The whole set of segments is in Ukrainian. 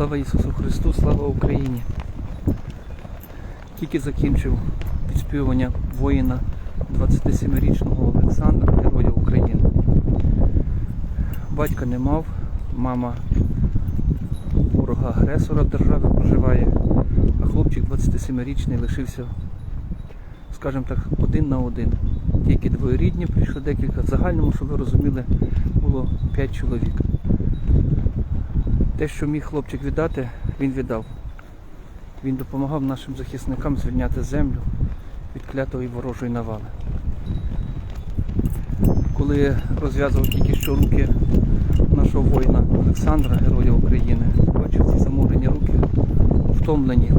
Слава Ісусу Христу, слава Україні. Тільки закінчив відспівування воїна 27-річного Олександра, Героя України. Батька не мав, мама ворога агресора в державі проживає, а хлопчик 27-річний лишився, скажімо так, один на один. Тільки двоєрідні прийшли декілька. В загальному, щоб ви розуміли, було 5 чоловік. Те, що міг хлопчик віддати, він віддав. Він допомагав нашим захисникам звільняти землю від клятої ворожої навали. Коли розв'язував тільки що руки нашого воїна Олександра, Героя України, бачив ці замурені руки, втомлені.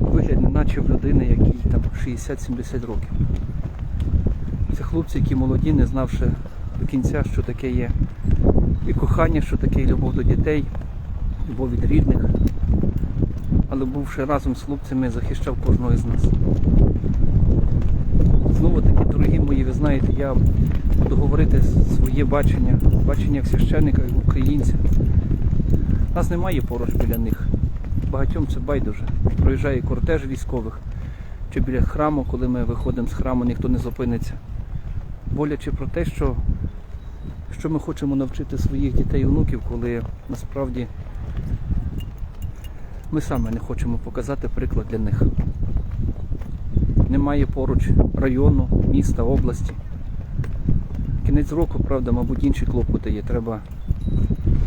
Вигляд не наче в людини, якій там 60-70 років. Це хлопці, які молоді, не знавши до кінця, що таке є і кохання, що таке і любов до дітей, любов від рідних. Але бувши разом з хлопцями, захищав кожного із нас. Знову таки, дорогі мої, ви знаєте, я буду говорити своє бачення, бачення як священника, як українця. Нас немає поруч біля них. Багатьом це байдуже. Проїжджає кортеж військових чи біля храму, коли ми виходимо з храму, ніхто не зупиниться. Боляче про те, що що ми хочемо навчити своїх дітей і онуків, коли насправді ми саме не хочемо показати приклад для них. Немає поруч району, міста, області. Кінець року, правда, мабуть, інші клопоти є. Треба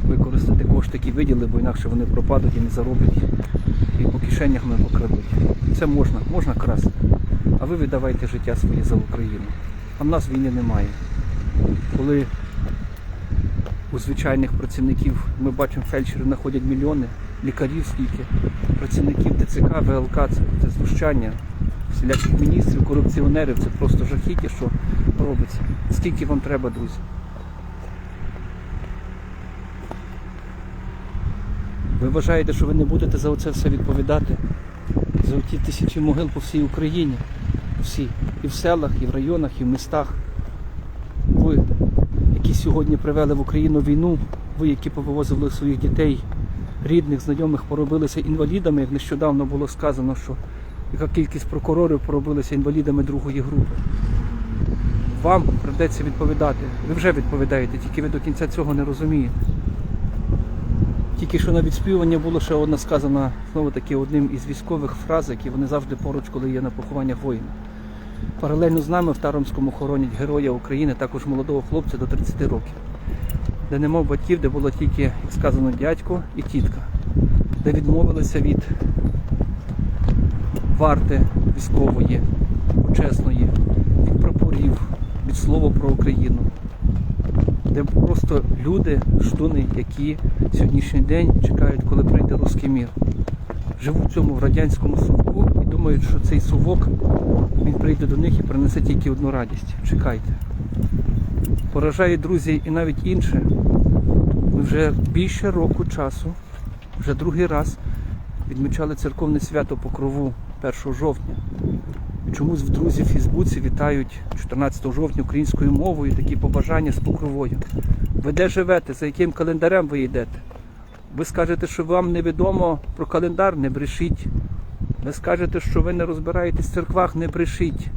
використати кошти, які виділи, бо інакше вони пропадуть і не зароблять. І по кишенях ми покрадуть. Це можна, можна красти. А ви віддавайте життя своє за Україну. А в нас війни немає. Коли у звичайних працівників ми бачимо, фельдшери знаходять мільйони, лікарів скільки, працівників ТЦК, ВЛК, це, це знущання, всіляких міністрів, корупціонерів, це просто жахіття, що робиться. Скільки вам треба, друзі? Ви вважаєте, що ви не будете за це все відповідати? За ті тисячі могил по всій Україні, всі, і в селах, і в районах, і в містах. Сьогодні привели в Україну війну, ви, які повивозили своїх дітей, рідних, знайомих, поробилися інвалідами, нещодавно було сказано, що яка кількість прокурорів поробилися інвалідами другої групи. Вам придеться відповідати. Ви вже відповідаєте, тільки ви до кінця цього не розумієте. Тільки що на відспівання було ще одна сказана знову таки одним із військових фраз, які вони завжди поруч, коли є на похованнях воїна. Паралельно з нами в Таромському хоронять героя України, також молодого хлопця до 30 років, де не мав батьків, де було тільки, як сказано, дядько і тітка, де відмовилися від варти військової, почесної, від прапорів, від слова про Україну, де просто люди, ждуни, які сьогоднішній день чекають, коли прийде русський мір. Живуть в цьому радянському совку думають, що цей совок він прийде до них і принесе тільки одну радість. Чекайте. Поражає друзі і навіть інше. Ми вже більше року часу, вже другий раз відмічали церковне свято Покрову 1 жовтня. Чомусь в друзі в Фейсбуці вітають 14 жовтня українською мовою такі побажання з покровою. Ви де живете, за яким календарем ви йдете? Ви скажете, що вам невідомо про календар, не брешіть. Ви скажете, що ви не розбираєтесь в церквах, не брешіть,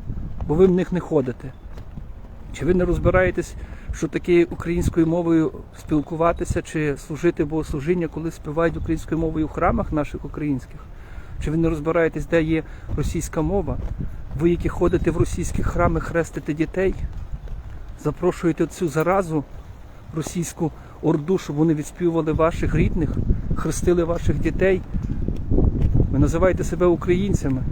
бо ви в них не ходите. Чи ви не розбираєтесь, що таке українською мовою спілкуватися чи служити богослужіння, коли співають українською мовою в храмах наших українських? Чи ви не розбираєтесь, де є російська мова? Ви, які ходите в російські храми, хрестите дітей, запрошуєте цю заразу російську орду, щоб вони відспівували ваших рідних, хрестили ваших дітей. Ви називаєте себе українцями.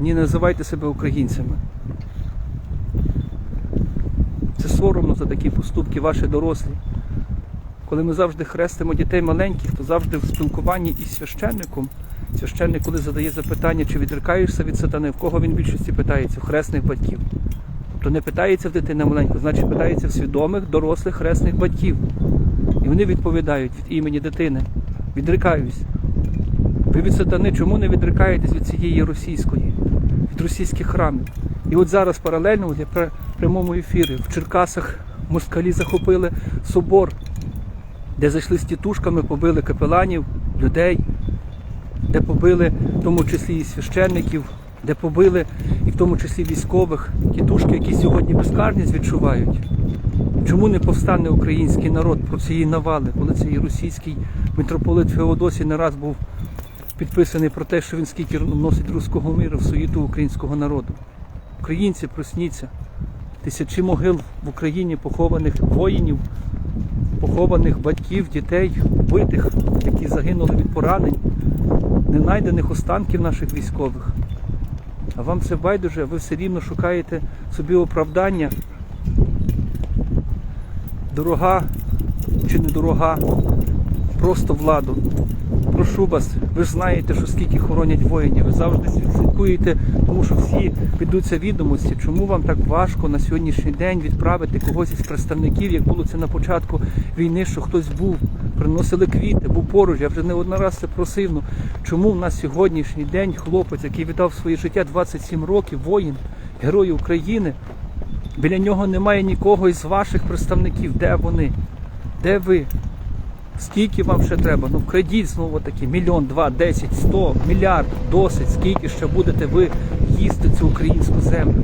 Ні, називайте себе українцями. Це соромно за такі поступки, ваші дорослі. Коли ми завжди хрестимо дітей маленьких, то завжди в спілкуванні із священником. Священник, коли задає запитання, чи відрикаєшся від сатани, в кого він в більшості питається? В хресних батьків. Тобто не питається в дитини маленьку, значить питається в свідомих, дорослих хресних батьків. І вони відповідають від імені дитини. Відрикаюсь. Ви від сатани чому не відрикаєтесь від цієї російської, від російських храмів? І от зараз паралельно от я при прямому ефірі в Черкасах москалі захопили собор де зайшли з тітушками, побили капеланів, людей, де побили в тому числі і священників, де побили і в тому числі військових, тітушки, які сьогодні безкарність відчувають. Чому не повстане український народ про цієї навали, коли цей російський митрополит Феодосій не раз був підписаний про те, що він скільки носить руського миру в суєту українського народу. Українці, просніться. Тисячі могил в Україні похованих воїнів, похованих батьків, дітей, вбитих, які загинули від поранень, ненайдених останків наших військових. А вам це байдуже, ви все рівно шукаєте собі оправдання. Дорога чи недорога, просто владу. Прошу вас, ви ж знаєте, що скільки хоронять воїнів. Ви завжди слідкуєте, тому що всі ведуться відомості. Чому вам так важко на сьогоднішній день відправити когось із представників, як було це на початку війни, що хтось був, приносили квіти, був поруч. Я вже не один раз це просив. Ну, чому в нас сьогоднішній день хлопець, який віддав своє життя 27 років, воїн, герой України, біля нього немає нікого із ваших представників. Де вони? Де ви? Скільки вам ще треба? Ну вкрадіть знову таки мільйон, два, десять, сто, мільярд, досить. Скільки ще будете ви їсти цю українську землю?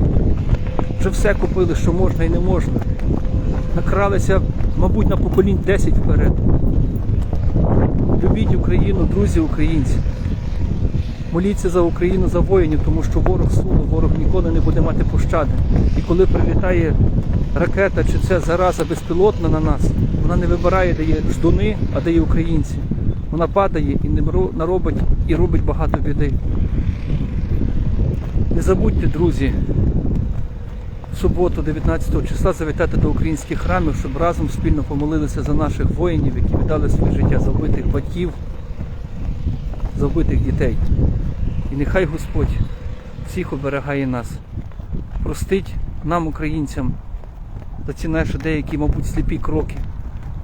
Вже все купили, що можна і не можна. Накралися, мабуть, на поколінь 10 вперед. Любіть Україну, друзі українці. Моліться за Україну, за воїнів, тому що ворог суну, ворог ніколи не буде мати пощади. І коли прилітає ракета чи це зараза безпілотна на нас, вона не вибирає, де є ждуни, а де є українці. Вона падає і не ро- наробить і робить багато біди. Не забудьте, друзі, в суботу, 19 числа, завітати до українських храмів, щоб разом спільно помолилися за наших воїнів, які віддали своє життя за вбитих батьків, за вбитих дітей. І нехай Господь всіх оберігає нас. Простить нам, українцям, за ці наші деякі, мабуть, сліпі кроки.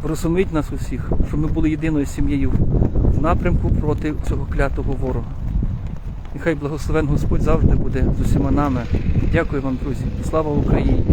Врозумить нас усіх, щоб ми були єдиною сім'єю в напрямку проти цього клятого ворога. Нехай благословен Господь завжди буде з усіма нами. Дякую вам, друзі. Слава Україні!